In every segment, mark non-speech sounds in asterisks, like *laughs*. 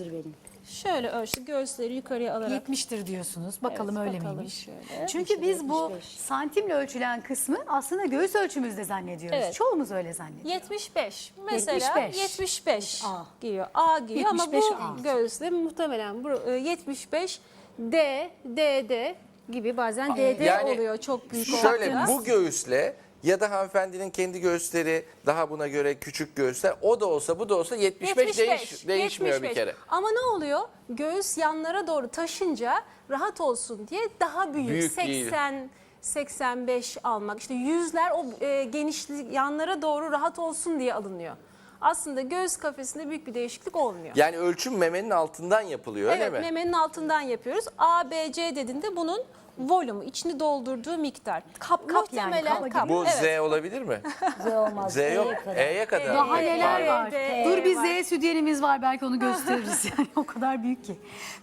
benim. Şöyle ölçtü göğüsleri yukarıya alarak. 70'tir diyorsunuz. Bakalım Evet, öyle bakalım miymiş? şöyle. Çünkü biz bu 75. santimle ölçülen kısmı aslında göğüs ölçümüzde zannediyoruz. Evet. Çoğumuz öyle zannediyor. 75. Mesela 75. 75, A. giyiyor. A giyiyor 75 ama A. bu göğüsle muhtemelen bu e, 75 D, DD gibi bazen DD Yani oluyor çok büyük Şöyle olduğunda. bu göğüsle ya da hanımefendinin kendi göğüsleri daha buna göre küçük göğüsler o da olsa bu da olsa 75, değiş, değişmiyor 75. bir kere. Ama ne oluyor? Göğüs yanlara doğru taşınca rahat olsun diye daha büyük, Büyük 80 85 almak. İşte yüzler o e, genişlik yanlara doğru rahat olsun diye alınıyor. Aslında göğüs kafesinde büyük bir değişiklik olmuyor. Yani ölçüm memenin altından yapılıyor öyle evet, mi? memenin altından yapıyoruz. A, B, C dediğinde bunun volümü, içini doldurduğu miktar. Kap kap yani, Muhtemelen kaba kap. Bu evet. Z olabilir mi? *laughs* Z olmaz. Z yok. E'ye kadar. E'ye kadar. Daha neler E, var. Dur bir var. Z sütyenimiz var belki onu gösteririz *laughs* yani o kadar büyük ki.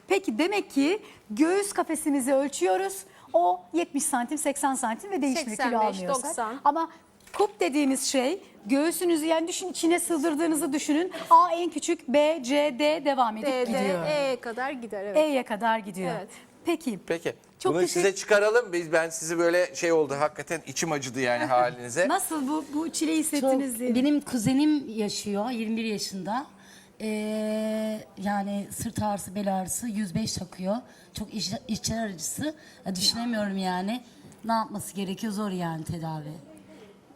Peki demek ki göğüs kafesimizi ölçüyoruz. O 70 santim 80 santim ve değişmiyor kilo 85, almıyorsa. 90. Ama kup dediğimiz şey göğsünüzü yani düşün içine sığdırdığınızı düşünün. A en küçük B, C, D devam edip D, D, gidiyor. E'ye kadar gider. Evet. E'ye kadar gidiyor. Evet. Peki. Peki. Çok Bunu teşekkür- size çıkaralım. Biz ben sizi böyle şey oldu hakikaten içim acıdı yani *laughs* halinize. Nasıl bu bu çileyi Çok, hissettiniz diye. benim kuzenim yaşıyor 21 yaşında. Ee, yani sırt ağrısı, bel ağrısı 105 takıyor. Çok iç, içler acısı. Ya düşünemiyorum yani. Ne yapması gerekiyor zor yani tedavi.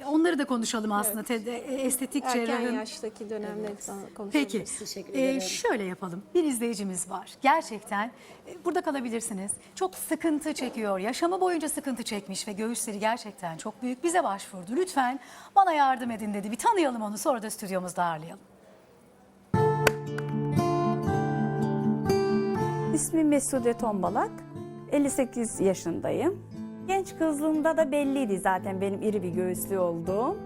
Onları da konuşalım aslında. Te- estetik Erken cerrahın yaştaki dönemde konuşabiliriz. Peki. Teşekkür Ee, ederim. şöyle yapalım. Bir izleyicimiz var. Gerçekten e, burada kalabilirsiniz. Çok sıkıntı çekiyor. Yaşamı boyunca sıkıntı çekmiş ve göğüsleri gerçekten çok büyük. Bize başvurdu. Lütfen bana yardım edin dedi. Bir tanıyalım onu sonra da stüdyomuzda ağırlayalım. İsmim Mesude Tombalak. 58 yaşındayım. Genç kızlığımda da belliydi zaten benim iri bir göğüslü olduğum.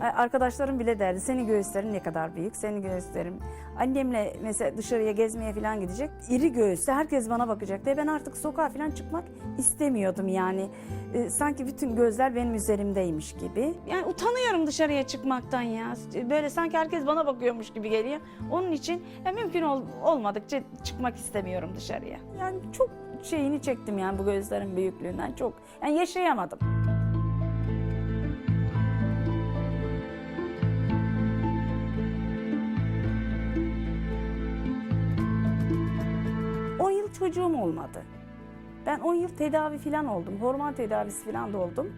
Arkadaşlarım bile derdi senin göğüslerin ne kadar büyük, senin göğüslerin. Annemle mesela dışarıya gezmeye falan gidecek. İri göğüslü herkes bana bakacak diye ben artık sokağa falan çıkmak istemiyordum yani. Ee, sanki bütün gözler benim üzerimdeymiş gibi. Yani utanıyorum dışarıya çıkmaktan ya. Böyle sanki herkes bana bakıyormuş gibi geliyor. Onun için ya mümkün ol- olmadıkça çıkmak istemiyorum dışarıya. Yani çok şeyini çektim yani bu gözlerin büyüklüğünden çok. Yani yaşayamadım. On yıl çocuğum olmadı. Ben 10 yıl tedavi falan oldum. Hormon tedavisi falan da oldum.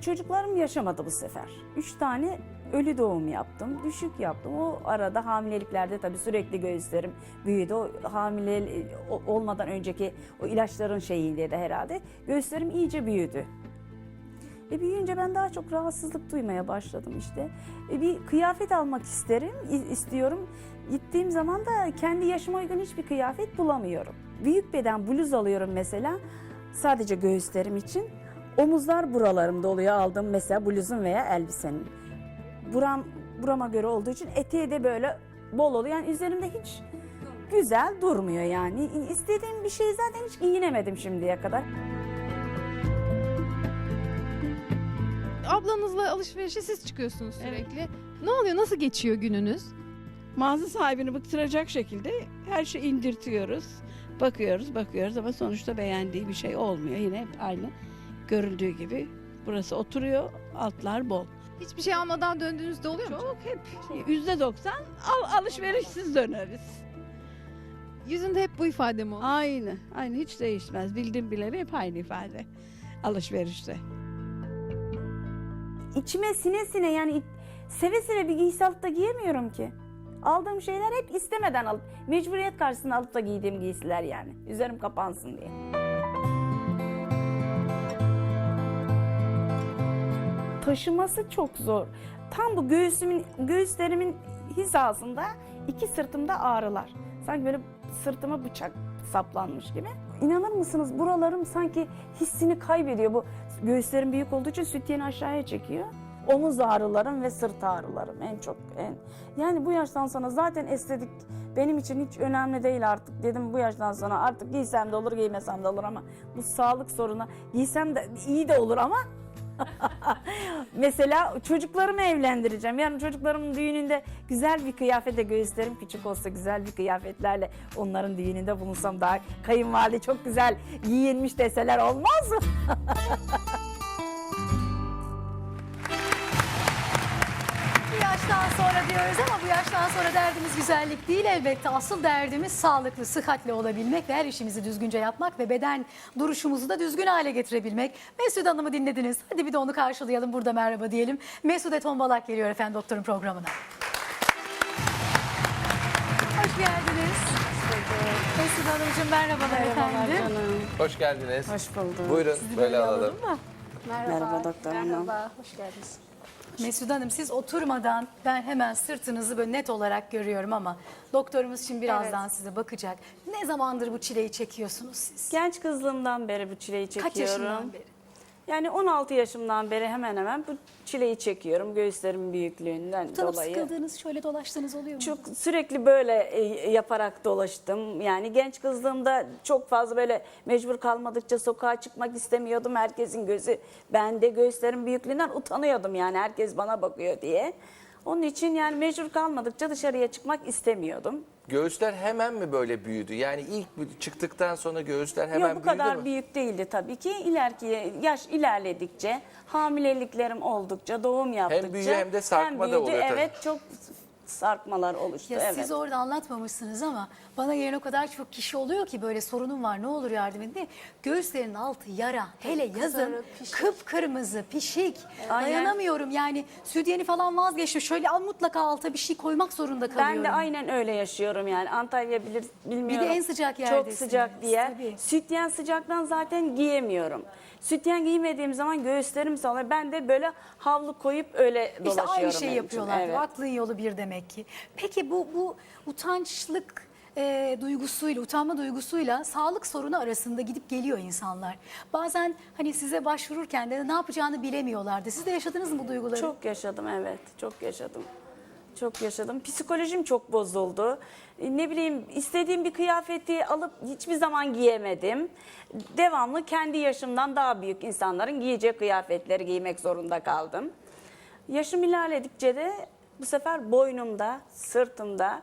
Çocuklarım yaşamadı bu sefer. Üç tane ölü doğum yaptım, düşük yaptım. O arada hamileliklerde tabii sürekli göğüslerim büyüdü. O hamile olmadan önceki o ilaçların şeyiyle de herhalde göğüslerim iyice büyüdü. E büyüyünce ben daha çok rahatsızlık duymaya başladım işte. E bir kıyafet almak isterim, istiyorum. Gittiğim zaman da kendi yaşıma uygun hiçbir kıyafet bulamıyorum. Büyük beden bluz alıyorum mesela sadece göğüslerim için. Omuzlar buralarımda oluyor aldığım mesela bluzun veya elbisenin. Buram, burama göre olduğu için eteği de böyle bol oluyor. Yani üzerimde hiç güzel durmuyor yani. İstediğim bir şey zaten hiç giyinemedim şimdiye kadar. ablanızla alışverişe siz çıkıyorsunuz sürekli. Ne oluyor? Nasıl geçiyor gününüz? mağaza sahibini bıktıracak şekilde her şeyi indirtiyoruz. Bakıyoruz, bakıyoruz ama sonuçta beğendiği bir şey olmuyor. Yine hep aynı görüldüğü gibi. Burası oturuyor, altlar bol. Hiçbir şey almadan döndüğünüzde oluyor mu? Çok hep yüzde doksan al, alışverişsiz döneriz. Yüzünde hep bu ifade mi oluyor? Aynı, aynı hiç değişmez. Bildim bileli hep aynı ifade alışverişte. içime sine sine yani seve seve bir giysi alıp da giyemiyorum ki. Aldığım şeyler hep istemeden alıp, mecburiyet karşısında alıp da giydiğim giysiler yani. Üzerim kapansın diye. Taşıması çok zor. Tam bu göğsümün, göğüslerimin hizasında iki sırtımda ağrılar. Sanki böyle sırtıma bıçak saplanmış gibi. İnanır mısınız buralarım sanki hissini kaybediyor. Bu göğüslerim büyük olduğu için sütyeni aşağıya çekiyor. Omuz ağrılarım ve sırt ağrılarım en çok. En. Yani bu yaştan sonra zaten estetik benim için hiç önemli değil artık. Dedim bu yaştan sonra artık giysem de olur giymesem de olur ama bu sağlık sorunu giysem de iyi de olur ama *laughs* Mesela çocuklarımı evlendireceğim. Yani çocuklarımın düğününde güzel bir kıyafete göğüslerim küçük olsa güzel bir kıyafetlerle onların düğününde bulunsam daha kayınvalide çok güzel giyinmiş deseler olmaz mı? *laughs* yaştan sonra diyoruz ama bu yaştan sonra derdimiz güzellik değil elbette. Asıl derdimiz sağlıklı, sıhhatli olabilmek ve her işimizi düzgünce yapmak ve beden duruşumuzu da düzgün hale getirebilmek. Mesut Hanım'ı dinlediniz. Hadi bir de onu karşılayalım. Burada merhaba diyelim. Mesude Tombalak geliyor efendim doktorun programına. Hoş geldiniz. Mesut Hanımcığım merhabalar efendim. Hoş geldiniz. Hoş bulduk. Buyurun böyle alalım. Merhaba doktor hanım. Merhaba, hoş geldiniz. Mesut Hanım siz oturmadan ben hemen sırtınızı böyle net olarak görüyorum ama doktorumuz şimdi birazdan size bakacak. Ne zamandır bu çileyi çekiyorsunuz siz? Genç kızlığımdan beri bu çileyi çekiyorum. Kaç yaşından beri? Yani 16 yaşımdan beri hemen hemen bu çileyi çekiyorum. Göğüslerimin büyüklüğünden Utanıp dolayı. sıkıldığınız şöyle dolaştığınız oluyor mu? Çok sürekli böyle e, yaparak dolaştım. Yani genç kızlığımda çok fazla böyle mecbur kalmadıkça sokağa çıkmak istemiyordum. Herkesin gözü bende göğüslerin büyüklüğünden utanıyordum yani herkes bana bakıyor diye. Onun için yani mecbur kalmadıkça dışarıya çıkmak istemiyordum. Göğüsler hemen mi böyle büyüdü? Yani ilk çıktıktan sonra göğüsler hemen Yok bu büyüdü kadar mü? büyük değildi tabii ki. İleriki yaş ilerledikçe, hamileliklerim oldukça, doğum yaptıkça büyüyor hem de sarkma da büyüdü. oluyor tabii. Evet çok sarkmalar oluştu. Ya evet. siz orada anlatmamışsınız ama bana gelen o kadar çok kişi oluyor ki böyle sorunum var ne olur yardım edin diye. Göğüslerin altı yara hele yazın pişik. kıpkırmızı pişik Aynen. dayanamıyorum yani sütyeni falan vazgeçtim şöyle al mutlaka alta bir şey koymak zorunda kalıyorum. Ben de aynen öyle yaşıyorum yani. Antalya bilir bilmiyorum. Bir de en sıcak Çok yerdesiniz, sıcak bir yer. tabii. Sütyen sıcaktan zaten giyemiyorum. Sütyen giymediğim zaman göğüslerim sallanıyor. Ben de böyle havlu koyup öyle İşte dolaşıyorum. aynı şeyi evin yapıyorlar. Evet. Aklın yolu bir demek ki. Peki bu bu utançlık e, duygusuyla, utanma duygusuyla sağlık sorunu arasında gidip geliyor insanlar. Bazen hani size başvururken de ne yapacağını bilemiyorlardı. Siz de yaşadınız mı bu duyguları? Çok yaşadım evet. Çok yaşadım. Çok yaşadım. Psikolojim çok bozuldu. E, Ne bileyim istediğim bir kıyafeti alıp hiçbir zaman giyemedim. Devamlı kendi yaşımdan daha büyük insanların giyeceği kıyafetleri giymek zorunda kaldım. Yaşım ilerledikçe de bu sefer boynumda, sırtımda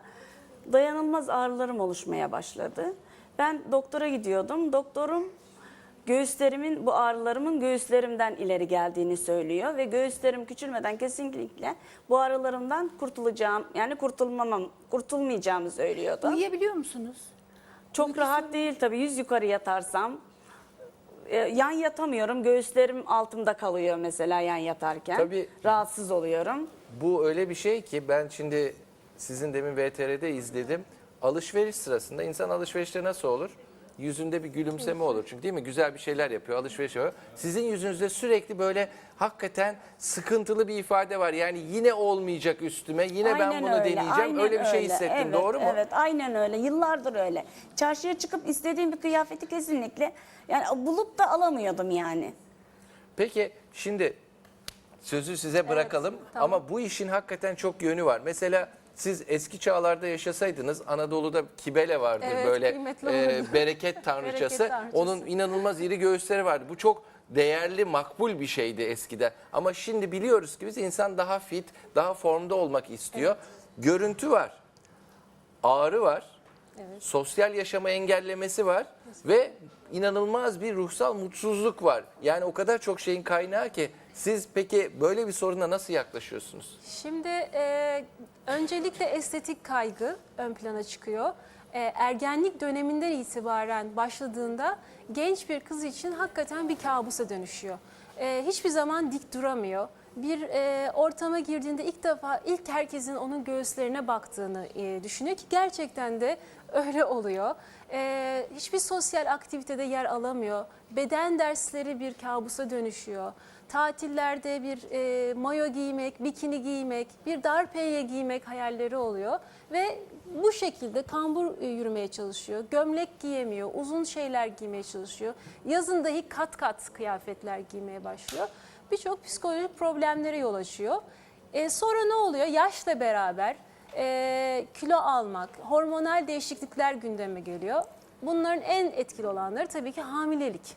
dayanılmaz ağrılarım oluşmaya başladı. Ben doktora gidiyordum. Doktorum göğüslerimin bu ağrılarımın göğüslerimden ileri geldiğini söylüyor ve göğüslerim küçülmeden kesinlikle bu ağrılarımdan kurtulacağım yani kurtulmamam kurtulmayacağımı söylüyordu. Uyuyabiliyor musunuz? Çok rahat değil tabii yüz yukarı yatarsam e, yan yatamıyorum göğüslerim altımda kalıyor mesela yan yatarken Tabii. rahatsız oluyorum. Bu öyle bir şey ki ben şimdi sizin demin VTR'de izledim. Alışveriş sırasında insan alışverişte nasıl olur? Yüzünde bir gülümseme olur. Çünkü değil mi? Güzel bir şeyler yapıyor, alışveriş yapıyor. Sizin yüzünüzde sürekli böyle hakikaten sıkıntılı bir ifade var. Yani yine olmayacak üstüme, yine ben Aynen bunu deneyeceğim. aynen öyle bir şey hissettim. Evet, Doğru mu? Evet, aynen öyle. Yıllardır öyle. Çarşıya çıkıp istediğim bir kıyafeti kesinlikle yani bulup da alamıyordum yani. Peki şimdi sözü size bırakalım ama bu işin hakikaten çok yönü var. Mesela siz eski çağlarda yaşasaydınız Anadolu'da kibele vardır Evet, böyle e, *laughs* bereket tanrıçası. Bereket tanrıçası. Onun inanılmaz iri göğüsleri vardı. Bu çok değerli, makbul bir şeydi eskiden. Ama şimdi biliyoruz ki biz insan daha fit, daha formda olmak istiyor. Görüntü var, ağrı var, sosyal yaşama engellemesi var ve inanılmaz bir ruhsal mutsuzluk var. Yani o kadar çok şeyin kaynağı ki siz peki böyle bir soruna nasıl yaklaşıyorsunuz? Şimdi e, öncelikle estetik kaygı ön plana çıkıyor. E, ergenlik döneminden itibaren başladığında genç bir kız için hakikaten bir kabusa dönüşüyor. E, hiçbir zaman dik duramıyor. Bir e, ortama girdiğinde ilk defa ilk herkesin onun göğüslerine baktığını e, düşünüyor ki gerçekten de öyle oluyor. E, hiçbir sosyal aktivitede yer alamıyor. Beden dersleri bir kabusa dönüşüyor tatillerde bir e, mayo giymek, bikini giymek, bir dar penye giymek hayalleri oluyor ve bu şekilde kambur e, yürümeye çalışıyor. Gömlek giyemiyor, uzun şeyler giymeye çalışıyor. Yazın dahi kat kat kıyafetler giymeye başlıyor. Birçok psikolojik problemlere yol açıyor. E, sonra ne oluyor? Yaşla beraber e, kilo almak, hormonal değişiklikler gündeme geliyor. Bunların en etkili olanları tabii ki hamilelik.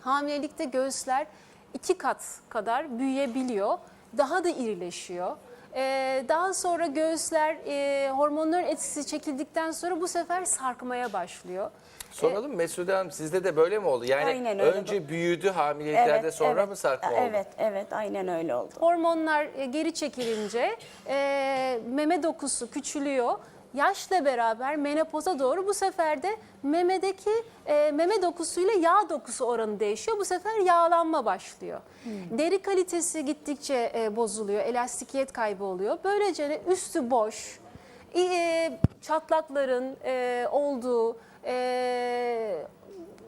Hamilelikte göğüsler iki kat kadar büyüyebiliyor. Daha da irileşiyor. Ee, daha sonra göğüsler e, hormonların etkisi çekildikten sonra bu sefer sarkmaya başlıyor. Soralım Mesude Hanım sizde de böyle mi oldu? Yani Aynen öyle. önce büyüdü hamileliklerde sonra evet. mı sarkma oldu? Evet, evet aynen öyle oldu. Hormonlar e, geri çekilince e, meme dokusu küçülüyor. Yaşla beraber menopoza doğru bu sefer de memedeki e, meme dokusuyla yağ dokusu oranı değişiyor. Bu sefer yağlanma başlıyor. Deri kalitesi gittikçe e, bozuluyor, elastikiyet kaybı oluyor. Böylece üstü boş, e, çatlakların e, olduğu, e,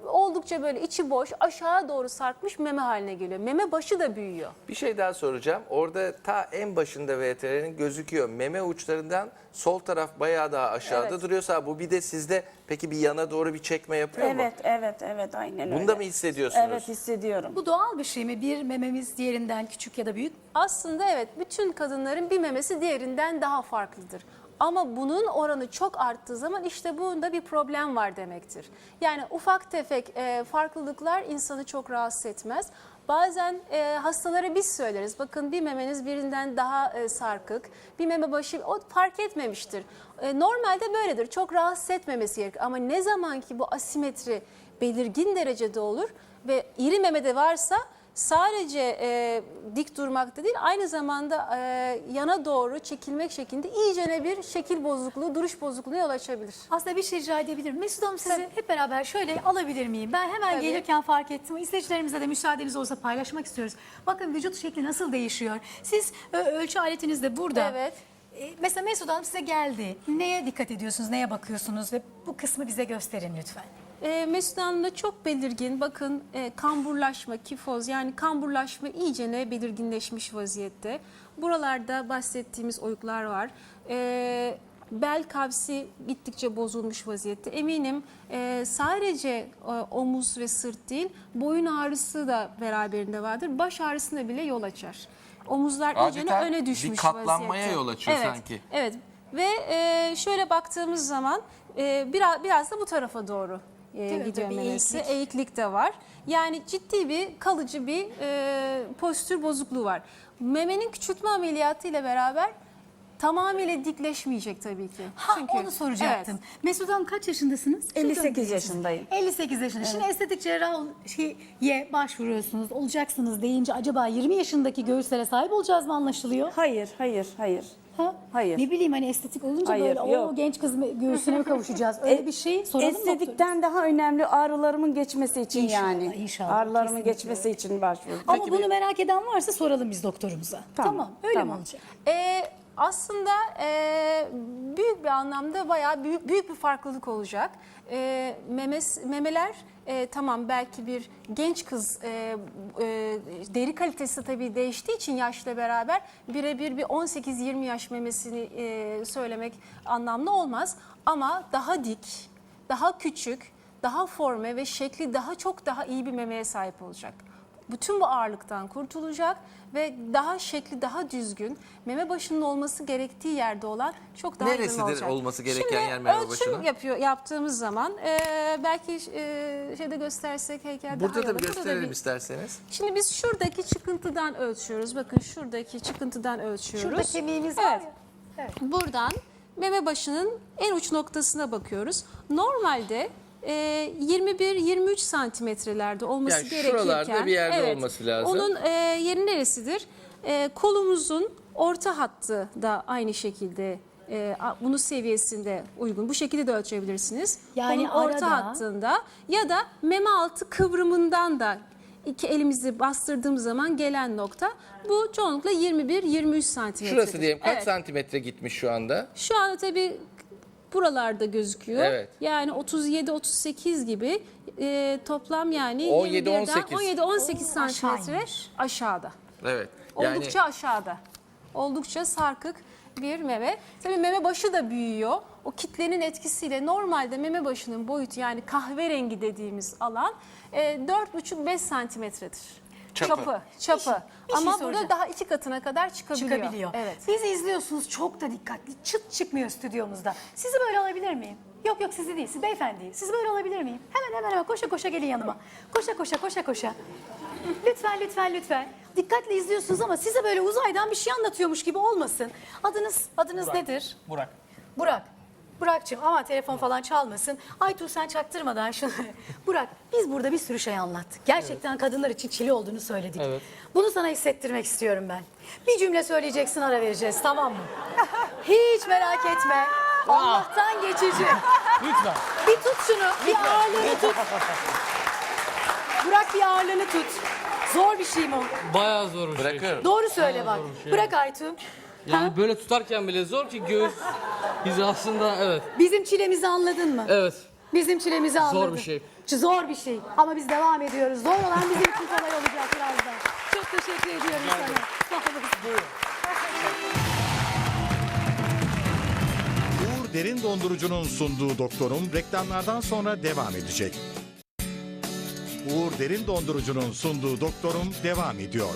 oldukça böyle içi boş, aşağı doğru sarkmış meme haline geliyor. Meme başı da büyüyor. Bir şey daha soracağım. Orada ta en başında VTR'nin gözüküyor. Meme uçlarından sol taraf bayağı daha aşağıda Evet. duruyorsa bu bir de sizde peki bir yana doğru bir çekme yapıyor mu? Evet, evet, evet aynen öyle. Bunda mı hissediyorsunuz? Evet hissediyorum. Bu doğal bir şey mi? Bir mememiz diğerinden küçük ya da büyük. Aslında evet bütün kadınların bir memesi diğerinden daha farklıdır. Ama bunun oranı çok arttığı zaman işte bunda bir problem var demektir. Yani ufak tefek e, farklılıklar insanı çok rahatsız etmez. Bazen e, hastalara biz söyleriz. Bakın bir memeniz birinden daha e, sarkık, bir meme başı o fark etmemiştir. E, normalde böyledir. Çok rahatsız etmemesi gerekir. Ama ne zaman ki bu asimetri belirgin derecede olur ve iri memede varsa sadece e, dik durmakta değil aynı zamanda e, yana doğru çekilmek şeklinde iyicene bir şekil bozukluğu, duruş bozukluğuna yol açabilir. Aslında bir şey rica edebilirim. Mesut Hanım sizi Tabii. hep beraber şöyle alabilir miyim? Ben hemen Tabii. gelirken fark ettim. İzleyicilerimize de müsaadeniz olsa paylaşmak istiyoruz. Bakın vücut şekli nasıl değişiyor. Siz ölçü aletiniz de burada. Evet. E, Mesela Mesut Hanım size geldi. Neye dikkat ediyorsunuz, neye bakıyorsunuz ve bu kısmı bize gösterin lütfen. E, Mesut Hanım'da çok belirgin bakın e, kamburlaşma, kifoz yani kamburlaşma iyicene belirginleşmiş vaziyette. Buralarda bahsettiğimiz oyuklar var. E, bel kavsi gittikçe bozulmuş vaziyette. Eminim e, sadece e, omuz ve sırt değil boyun ağrısı da beraberinde vardır. Baş ağrısına bile yol açar. Omuzlar Adeta iyicene öne bir düşmüş katlanmaya vaziyette. yol açıyor evet, sanki. Evet ve e, şöyle baktığımız zaman e, biraz, biraz da bu tarafa doğru e, mi? gidiyor bir memesi. eğiklik. Eğiklik de var. Yani ciddi bir kalıcı bir e, postür bozukluğu var. Memenin küçültme ameliyatı ile beraber tamamıyla dikleşmeyecek tabii ki. Ha Çünkü- onu soracaktım. Evet. Mesut Hanım kaç yaşındasınız? 58 yaşındayım. 58 yaşında. Şimdi estetik cerrahiye başvuruyorsunuz. Olacaksınız deyince acaba 20 yaşındaki göğüslere sahip olacağız mı anlaşılıyor? Hayır, hayır, hayır. Ha? Hayır. Ne bileyim hani estetik olunca Hayır, böyle o yok. genç kız göğsüne mi kavuşacağız? Öyle bir şey soralım mı? Estetikten daha önemli ağrılarımın geçmesi için İnşallah, yani. inşallah, Ağrılarımın kesinlikle. geçmesi için başvurdum. Ama Peki bunu bir- merak eden varsa soralım biz doktorumuza. Tamam. Tamam, öyle tamam. mi olacak? Ee, aslında e, büyük bir anlamda bayağı büyük büyük bir farklılık olacak. E, memes, memeler e, tamam belki bir genç kız e, e, deri kalitesi tabii değiştiği için yaşla beraber birebir bir 18-20 yaş memesini e, söylemek anlamlı olmaz. Ama daha dik, daha küçük, daha forme ve şekli daha çok daha iyi bir memeye sahip olacak bütün bu ağırlıktan kurtulacak ve daha şekli daha düzgün meme başının olması gerektiği yerde olan çok daha Neresidir uygun olacak. olması gereken Şimdi yer meme ölçüm başının? yapıyor yaptığımız zaman e, belki e, şeyde göstersek heykel Burada daha da bir Burada gösterelim bir- isterseniz. Şimdi biz şuradaki çıkıntıdan ölçüyoruz. Bakın şuradaki çıkıntıdan ölçüyoruz. Şurada kemiğimiz var Evet. ya. Buradan meme başının en uç noktasına bakıyoruz. Normalde 21-23 santimetrelerde olması Yani gerekirken... şuralarda bir yerde olması lazım. Onun e, yeri neresidir? E, kolumuzun orta hattı da aynı şekilde e, bunun seviyesinde uygun. Bu şekilde de ölçebilirsiniz. Yani Kolun orta arada- hattında ya da meme altı kıvrımından da iki elimizi bastırdığım zaman gelen nokta bu çoğunlukla 21-23 santimetre. Şurası diyelim kaç santimetre gitmiş şu anda? Şu anda tabii buralarda gözüküyor. Evet. Yani 37-38 gibi e, toplam yani 17, 21'den 18. 17-18 santimetre aşağıda. Evet. Yani Oldukça aşağıda. Oldukça sarkık bir meme. Tabii meme başı da büyüyor. O kitlenin etkisiyle normalde meme başının boyutu yani kahverengi dediğimiz alan e, 4,5-5 santimetredir. Çapı. Çapı. çapı. bir şey Ama soracağım. burada daha iki katına kadar çıkabiliyor. Çıkabiliyor. Evet. Bizi izliyorsunuz çok da dikkatli. Çıt çıkmıyor stüdyomuzda. Sizi böyle alabilir miyim? Yok yok sizi değil, siz beyefendiyi. Siz böyle olabilir miyim? Hemen hemen hemen koşa koşa gelin yanıma. Koşa koşa koşa koşa. Lütfen lütfen lütfen. Dikkatle izliyorsunuz ama size böyle uzaydan bir şey anlatıyormuş gibi olmasın. Adınız adınız nedir? Burak. Burak. Burak'cığım ama telefon falan çalmasın. Aytuğ sen çaktırmadan şunu. *laughs* Burak biz burada bir sürü şey anlattık. Gerçekten kadınlar için çile olduğunu söyledik. Evet. Bunu sana hissettirmek istiyorum ben. Bir cümle söyleyeceksin ara vereceğiz tamam mı? Hiç merak etme. Allah'tan geçici. Lütfen. Bir tut şunu. Bir ağırlığını tut. Burak bir ağırlığını tut. Zor bir şey mi o? Bayağı zor bir şey. Bırakıyorum. Doğru söyle bak. şey. Bırak Aytuğ. Yani böyle tutarken bile zor ki göğüs hizasında evet. Bizim çilemizi anladın mı? Evet. Bizim çilemizi anladın. bir şey. Zor bir şey. Ama biz devam ediyoruz. Zor olan bizim için kolay olacak birazdan. Çok teşekkür ediyorum sana. Sağ olun. Uğur Derin Dondurucu'nun sunduğu Doktorum reklamlardan sonra devam edecek. Uğur Derin Dondurucu'nun sunduğu Doktorum devam ediyor.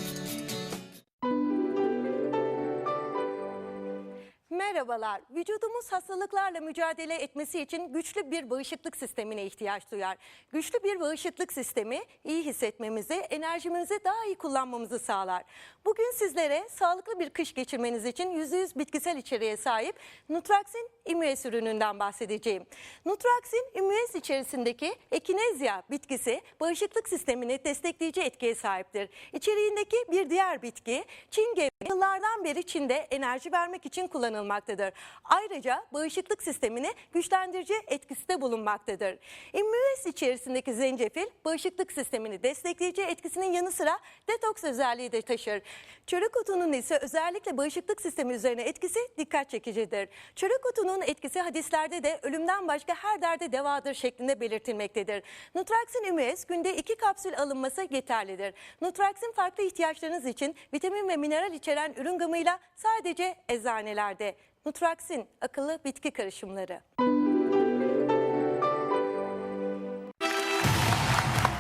Merhabalar. Vücudumuz hastalıklarla mücadele etmesi için güçlü bir bağışıklık sistemine ihtiyaç duyar. Güçlü bir bağışıklık sistemi iyi hissetmemizi, enerjimizi daha iyi kullanmamızı sağlar. Bugün sizlere sağlıklı bir kış geçirmeniz için %100 bitkisel içeriğe sahip Nutraxin Immues ürününden bahsedeceğim. Nutraxin Immues içerisindeki Echinacea bitkisi bağışıklık sistemini destekleyici etkiye sahiptir. İçeriğindeki bir diğer bitki Çin gevreği yıllardan beri Çin'de enerji vermek için kullanılmaktadır. Ayrıca bağışıklık sistemini güçlendirici etkisi de bulunmaktadır. Immues içerisindeki zencefil bağışıklık sistemini destekleyici etkisinin yanı sıra detoks özelliği de taşır. Çörek otunun ise özellikle bağışıklık sistemi üzerine etkisi dikkat çekicidir. Çörek otunun etkisi hadislerde de ölümden başka her derde devadır şeklinde belirtilmektedir. Nutraxin Immues günde 2 kapsül alınması yeterlidir. Nutraxin farklı ihtiyaçlarınız için vitamin ve mineral içeren ürün gamıyla sadece eczanelerde. Nutraxin akıllı bitki karışımları.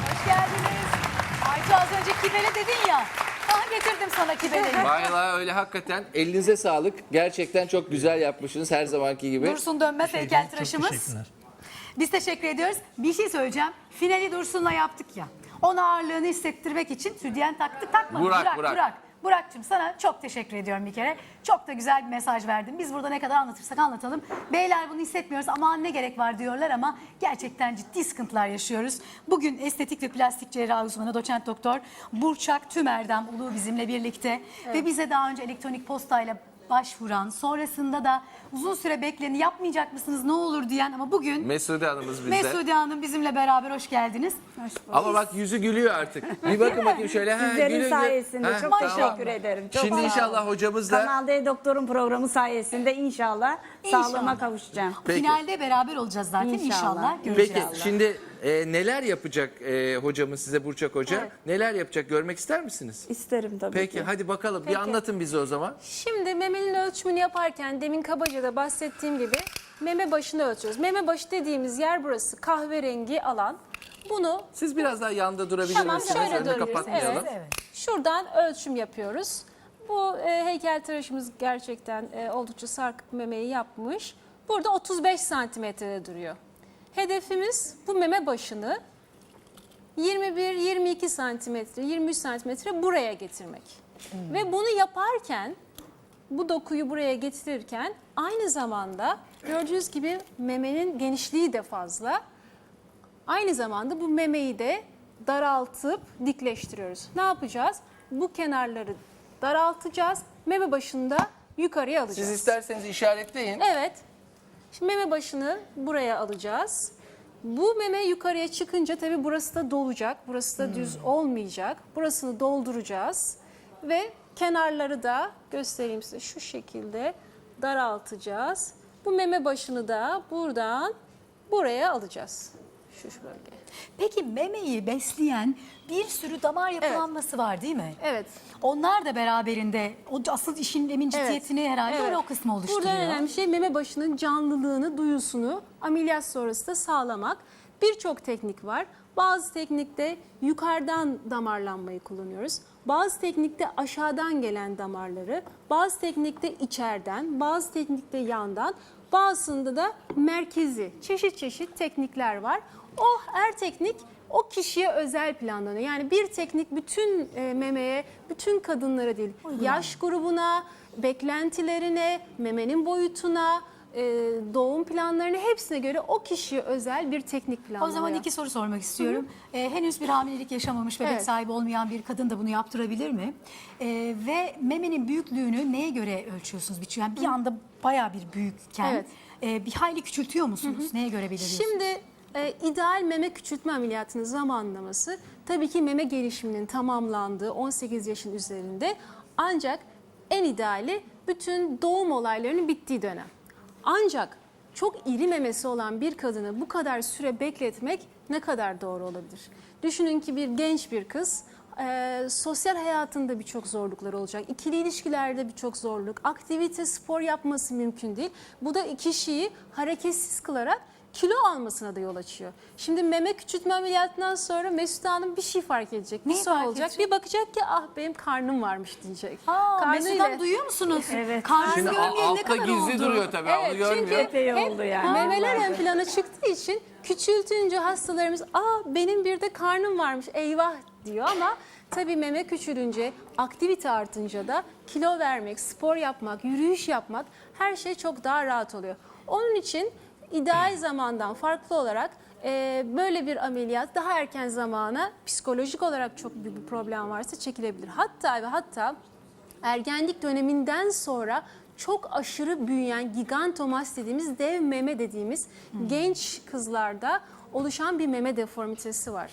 Hoş geldiniz. Aytuğ az önce kibele dedin ya. Aha getirdim sana kibeleyi. *laughs* Vallahi öyle hakikaten elinize sağlık. Gerçekten çok güzel yapmışsınız her zamanki gibi. Dursun Dönmez heykeltıraşımız. teşekkürler. Biz teşekkür ediyoruz. Bir şey söyleyeceğim. Finali Dursun'la yaptık ya. Ona ağırlığını hissettirmek için sütyen taktık takmadık. Burak, Burak, Burak. Burak. Burak'cığım sana çok teşekkür ediyorum bir kere. Çok da güzel bir mesaj verdin. Biz burada ne kadar anlatırsak anlatalım. Beyler bunu hissetmiyoruz ama ne gerek var diyorlar ama gerçekten ciddi sıkıntılar yaşıyoruz. Bugün estetik ve plastik cerrahi uzmanı doçent doktor Burçak Tümerdem Ulu bizimle birlikte. Ve bize daha önce elektronik postayla başvuran, sonrasında da uzun süre bekleni yapmayacak mısınız ne olur diyen ama bugün Mesude Hanım'ız bizde. Mesude Hanım bizimle beraber hoş geldiniz. Ama bak yüzü gülüyor artık. Bir bakın bakayım şöyle. Ha, Sizlerin gülüyor. sayesinde Ha, çok tamam. teşekkür ederim. Çok Şimdi sağ olun. inşallah hocamız da Kanal D Doktor'un programı sayesinde inşallah, İnşallah. sağlığıma kavuşacağım. Peki. Finalde beraber olacağız zaten inşallah. İnşallah. göreceğiz. Peki şimdi e, neler yapacak e, hocamız size Burçak Hoca? Evet. Neler yapacak görmek ister misiniz? İsterim tabii Peki ki. hadi bakalım bir Peki. anlatın bize o zaman. Şimdi memenin ölçümünü yaparken demin kabaca da bahsettiğim gibi meme başını ölçüyoruz. Meme başı dediğimiz yer burası kahverengi alan. Bunu Siz biraz daha yanda durabilir Tamam, misiniz? şöyle Önünü durabiliriz. kapatmayalım. Evet. şuradan ölçüm yapıyoruz. Bu e, heykeltıraşımız gerçekten e, oldukça sarkık memeyi yapmış. Burada 35 santimetrede duruyor. Hedefimiz bu meme başını 21-22 santimetre, 23 santimetre buraya getirmek. Ve bunu yaparken, bu dokuyu buraya getirirken aynı zamanda gördüğünüz gibi memenin genişliği de fazla. Aynı zamanda bu memeyi de daraltıp dikleştiriyoruz. Ne yapacağız? Bu kenarları daraltacağız. Meme başında yukarıya alacağız. Siz isterseniz işaretleyin. Evet. Şimdi meme başını buraya alacağız. Bu meme yukarıya çıkınca tabii burası da dolacak. Burası da düz olmayacak. Burasını dolduracağız. Ve kenarları da göstereyim size şu şekilde daraltacağız. Bu meme başını da buradan buraya alacağız. Şu şu bölgeye. Peki memeyi besleyen bir sürü damar yapılanması var değil mi? Evet. Onlar da beraberinde o asıl işin emin ciddiyetini herhalde Evet. öyle o kısmı oluşturuyor. Burada en önemli şey meme başının canlılığını, duyusunu ameliyat sonrası da sağlamak. Birçok teknik var. Bazı teknikte yukarıdan damarlanmayı kullanıyoruz. Bazı teknikte aşağıdan gelen damarları, bazı teknikte içeriden, bazı teknikte yandan, bazısında da merkezi. Çeşit çeşit teknikler var. O her teknik o kişiye özel planlanıyor. Yani bir teknik bütün e, memeye, bütün kadınlara değil, yaş grubuna, beklentilerine, memenin boyutuna, e, doğum planlarına hepsine göre o kişiye özel bir teknik O planlanıyor. zaman iki soru sormak istiyorum. Ee, henüz bir hamilelik yaşamamış, bebek Evet. sahibi olmayan bir kadın da bunu yaptırabilir mi? Ee, ve memenin büyüklüğünü neye göre ölçüyorsunuz? biçiyor? Yani bir anda bayağı bir büyükken Evet. e, bir hayli küçültüyor musunuz? Neye göre belirliyorsunuz? Şimdi e, ideal meme küçültme ameliyatının zamanlaması tabii ki meme gelişiminin tamamlandığı 18 yaşın üzerinde ancak en ideali bütün doğum olaylarının bittiği dönem. Ancak çok iri memesi olan bir kadını bu kadar süre bekletmek ne kadar doğru olabilir? Düşünün ki bir genç bir kız e, sosyal hayatında birçok zorluklar olacak. İkili ilişkilerde birçok zorluk, aktivite, spor yapması mümkün değil. Bu da kişiyi hareketsiz kılarak kilo almasına da yol açıyor. Şimdi meme küçültme ameliyatından sonra Mesut Hanım bir şey fark edecek. Bir Neyi fark olacak. edecek? Bir bakacak ki ah benim karnım varmış diyecek. Aa, Karnıyla- Mesut Hanım duyuyor musunuz? Evet. Karnını Şimdi görmeyeli ne altta kadar gizli oldu? duruyor tabii. Evet, onu görmüyor. çünkü Epey hep oldu yani. memeler ön plana çıktığı için küçültünce hastalarımız aa benim bir de karnım varmış eyvah diyor ama tabii meme küçülünce aktivite artınca da kilo vermek, spor yapmak, yürüyüş yapmak her şey çok daha rahat oluyor. Onun için ideal zamandan farklı olarak e, böyle bir ameliyat daha erken zamana psikolojik olarak çok büyük bir problem varsa çekilebilir. Hatta ve hatta ergenlik döneminden sonra çok aşırı büyüyen gigantomas dediğimiz dev meme dediğimiz genç kızlarda oluşan bir meme deformitesi var.